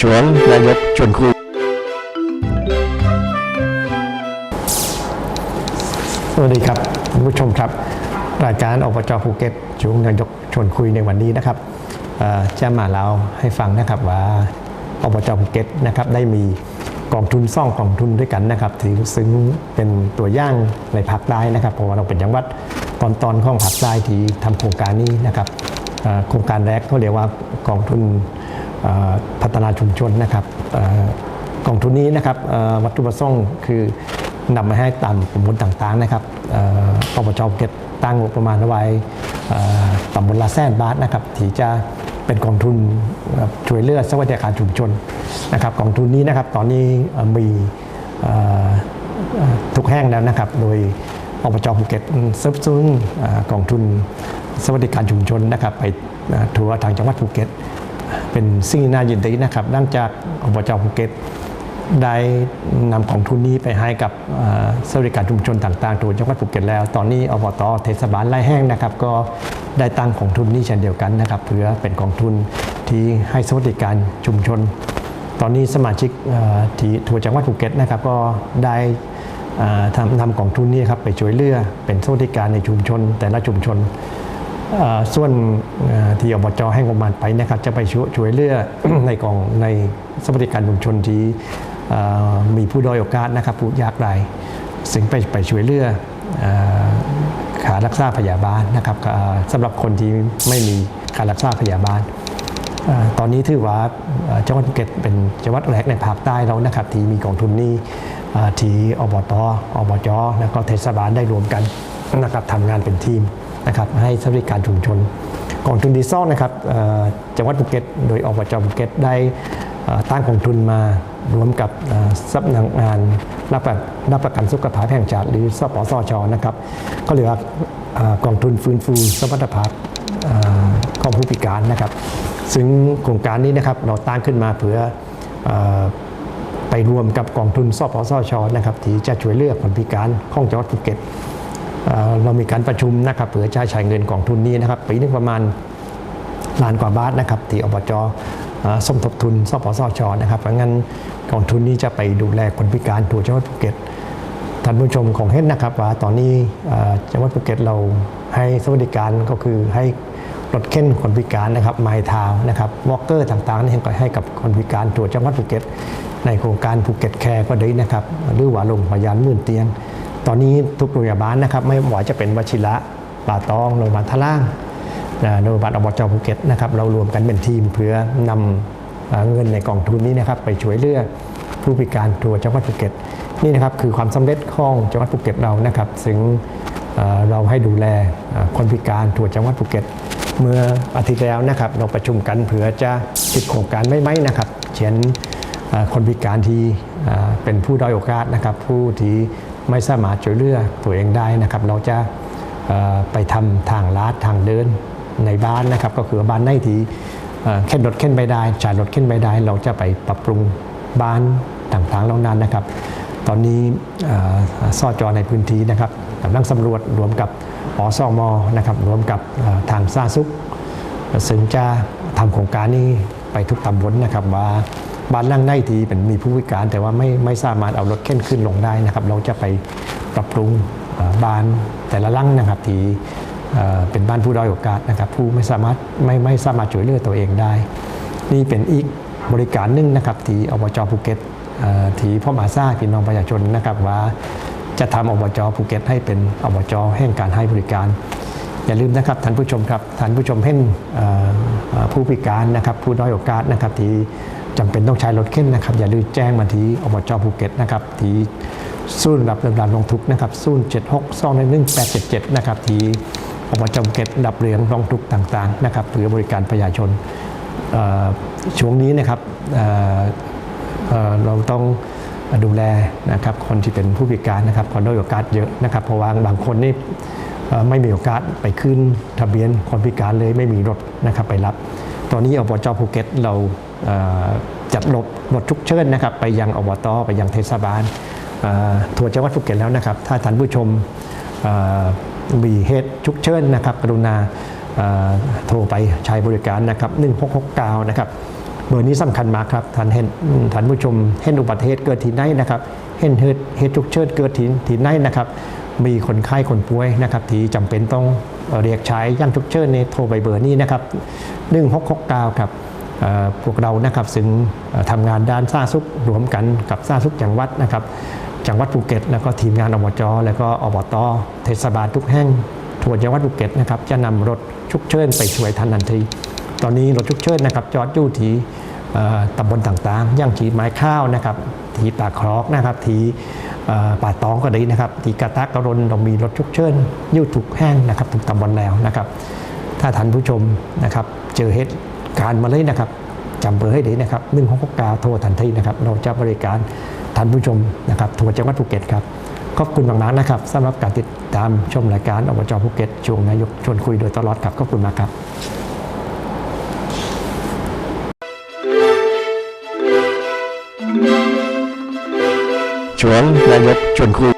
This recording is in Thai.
ชวนนายกชวนคุยสวัสดีครับคุณผู้ชมครับ รายการอบจภูเก็ตช่วงนายกชวนคุยในวันนี้นะครับจะมาเล่าให้ฟังนะครับว่าอบจภูเก็ตนะครับได้มีกองทุนซ่องกองทุนด้วยกันนะครับที่ซึ่งเป็นตัวอย่างในภาคใต้นะครับเพราะว่าเราเป็นจังหวัดตอนตอนของภาคใต้ที่ทำโครงการนี้นะครับ โครงการแรกเขาเรียกว่ากองทุนพัฒนาชุมชนนะครับอกองทุนนี้นะครับวัตถุประสงค์คือนำมาให้ตามกลุ่มทุนต่างๆนะครับเอ่ออบจภูเก็ตตั้งงบประมาณเอาไว้เอ่ำบลละแสนบาทนะครับที่จะเป็นกองทุนช่วยเหลือสวัสดิการชุมชนนะครับกองทุนนี้นะครับตอนนี้มีทุกแห่งแล้วนะครับ โดยอบจภูเก็ตซับซ้อนเอ่อกองทุน สวัสดิการชุมชนนะครับไปทัวร์ทางจังหวัดภูเก็ต เป็นสิ่งน่ายินดีนะครับหลังจากอบจภูเก็ตได้นำของทุนนี้ไปให้กับสวัสดิการชุมชนต่างๆทั่วจังหวัดภูเก็ตแล้ว ตอนนี้อบตเทศบาลไร่แห้งนะครับ ก็ได้ตั้งของทุนนี้เช่นเดียวกันนะครับเพื่อเป็นกองทุนที่ให้สวัสดิการชุมชน ตอนนี้สมาชิกที่ทัวจังหวัดภูเก็ตนะครับก็ได้ทำนำกองทุนนี้ครับไปช่วยเหลือเป็นสวัสดิการในชุมชน แต่ละชุมชน ส่วนที่อบจให้งบประมาณไปนะครับจะไปช่วยวยเหลือในกองในสวัสดิการชุมชนที่มีผู้ด้อยโอกาสนะครับผู้ยากไร้ซึ่งไปไปช่วยเหลือเอ่อค่ารักษาพยาบาลนะครับสำหรับคนที่ไม่มีค่ารรักษาพยาบาลอตอนนี้ถือว่าจังหวัดภูเก็ตเป็นจังหวัดแรกในภาคใต้แล้วนะครับที่มีกองทุนนี้ที่อบตอบจแล้วก็เทศบาลได้รวมกันนะครับทำงานเป็นทีม นะครับให้สวัสดิการชุมชนกองทุนดีซอลนะครับจังหวัดภูเก็ต โดยอบจภูเก็ตได้ตั้งกองทุนมารวมกับสำนักงานรับประรับประกันสุขภาพแห่งชาติหรือสปสชนะครับ ก็เรียกว่าเอ่อกองทุนฟื้นฟูสมรรถภาพเอ่อของผู้พิการนะครับ ซึ่งโครงการนี้นะครับเราตั้งขึ้นมาเพื่ออไปรวมกับกองทุนสปสชนะครับที่จะช่วยเลือกคนพิการของจังหวัดภูเก็ต เรามีการประชุมนะครับเพื่อจะใช้เงินกองทุนนี้นะครับปีนึงประมาณล้านกว่าบาทนะครับที่อบจอสมทบทุนสปสชนะครับเพราะงั้นกองทุนนี้จะไปดูแลคนพิการทั่วจังหวัดภูเก็ตท่านผู้ชมของเห็นนะครับว่าตอนนี้จังหวัดภูเก็ตเราให้สวัสดิการก็คือให้รถเข็นคนพิการนะครับไม้เท้านะครับวอล์กเกอร์ต่างๆนี่ให้กับคนพิการทั่วจังหวัดภูเก็ต ในโครงการภูเก็ตแคร์ก็ได้นะครับหรือว่าโรงพยาบาลมื่นเตียง ตอนนี้ทุกโรงพยาบาลนะครับไม่ว่าจะเป็นวชิระป่าตองโรงพยาบาลท่าล่างนะโดยาบัตรอบจภูเก็ตนะครับเรารวมกันเป็นทีมเพื่อนำเอ่อเงินในกองทุนนี้นะครับไปช่วยเหลือผู้พิการทัวจังหวัดภูเก็ตนี่นะครับคือความสำเร็จของจังหวัดภูเก็ตเรานะครับซึ่งเราให้ดูแลคนพิการทั่วจังหวัดภูเก็ต เมื่ออาทิตย์แล้วนะครับเราประชุมกันเพื่อจะติดโครงการไม่ไหมนะครับ เช่นคนพิการที่เป็นผู้ด้อยโอกาสนะครับ ผู้ที่ ไม่สามารถช่วยเหลือตัวเองได้นะครับเราจะเอ่อไปทำทางลาดทางเดินในบ้านนะครับ ก็คือบ้านในที่เข็นรถเข็นไปได้ใช้รถเข็นไปได้ เราจะไปปรับปรุงบ้านต่างๆเหล่านั้นนะครับ ตอนนี้เอ่อจอในพื้นที่นะครับกำลังสำรวจรวมกับอสมนะครับรวมกับทางซาซุกซึ่งจะทำโครงการนี้ไปทุกตำบลนะครับว่า บ้านล่างในที่เป็นมีผู้พิการ แต่ว่าไม่ไม่สามารถเอารถเข็นขึ้นลงได้นะครับ เราจะไปปรับปรุงบ้านแต่ละหลังนะครับที่เป็นบ้านผู้ด้อยโอกาสนะครับ ผู้ไม่สามารถไม่ไม่สามารถช่วยเหลือตัวเองได้ นี่เป็นอีกบริการหนึ่งนะครับที่อบจภูเก็ตที่พ่อมาซาพี่น้องประชาชนนะครับว่าจะทำอบจภูเก็ตให้เป็นอบจแห่งการให้บริการ อย่าลืมนะครับท่านผู้ชมครับท่านผู้ชมเห็นเอ่อเอ่อผู้พิการนะครับผู้ด้อยโอกาสนะครับที่ จำเป็นต้องใช้รถเข็นนะครับ อย่าลืมแจ้งมาที่อบจภูเก็ตนะครับที่ศูนย์รับเรื่องราวร้องทุกข์นะครับศูนย์เจ็ดหกสองหนึ่งแปดเจ็ดเจ็ดนะครับที่อบจภูเก็ตรับเรื่องร้องทุกข์ต่างๆนะครับเพื่อบริการประชาชนช่วงนี้นะครับเเเราต้องดูแลนะครับคนที่เป็นผู้พิการนะครับคนด้อยโอกาสเยอะนะครับเพราะว่าบางคนนี่ไม่มีโอกาสไปขึ้นทะเบียนคนพิการเลยไม่มีรถนะครับไปรับ ตอนนี้อบจภูเก็ตเรา จัดรถรถฉุกเฉินนะครับ ไปยังอบตไปยังเทศบาลทั่วจังหวัดภูเก็ตแล้วนะครับ ถ้าท่านผู้ชมมีเหตุฉุกเฉินนะครับ กรุณาโทรไปใช้บริการนะครับ 1669 นะครับ เบอร์นี้สำคัญมากครับท่านเห็นท่านผู้ชมเห็นอุบัติเหตุเกิดที่ไหนนะครับ เห็นเหตุเหตุฉุกเฉินเกิดที่ที่ไหนนะครับ มีคนไข้คนป่วยนะครับ ที่จำเป็นต้องเรียกใช้ย่างฉุกเฉินในโทรไปเบอร์นี้นะครับ 1669 ครับเอ่อ พวกเรานะครับซึ่งทำงานด้านสาธารณสุขรวมกันกับสาธารณสุขจังหวัดนะครับจังหวัดภูเก็ต แล้วก็ทีมงานอบจแล้วก็อบตเทศบาลทุกแห่งทั่วจังหวัดภูเก็ตนะครับจะนำรถฉุกเฉินไปช่วยทันทันที ตอนนี้รถฉุกเฉินนะครับจอดอยู่ที่ตำบลต่างๆ ย่างทีไม้ข้าวนะครับ ที่ปากคลอกนะครับ ทีป่าตองก็ดีนะครับ ทีกระตักกระรนเรามีรถฉุกเฉินอยู่ทุกแห่งนะครับทุกตำบลแล้วนะครับ ถ้าท่านผู้ชมนะครับ เจอเหตุ การมาเลยนะครับจำเบอร์ให้ดีนะครับ1669โทรทันทีนะครับ เราจะบริการท่านผู้ชมนะครับทั่วจังหวัดภูเก็ตครับขอบคุณมากๆนะครับสำหรับการติดตามชมรายการอบจภูเก็ตช่วงนายกชวนคุยโดยตลอดครับขอบคุณมากครับชวนนายกชวนคุย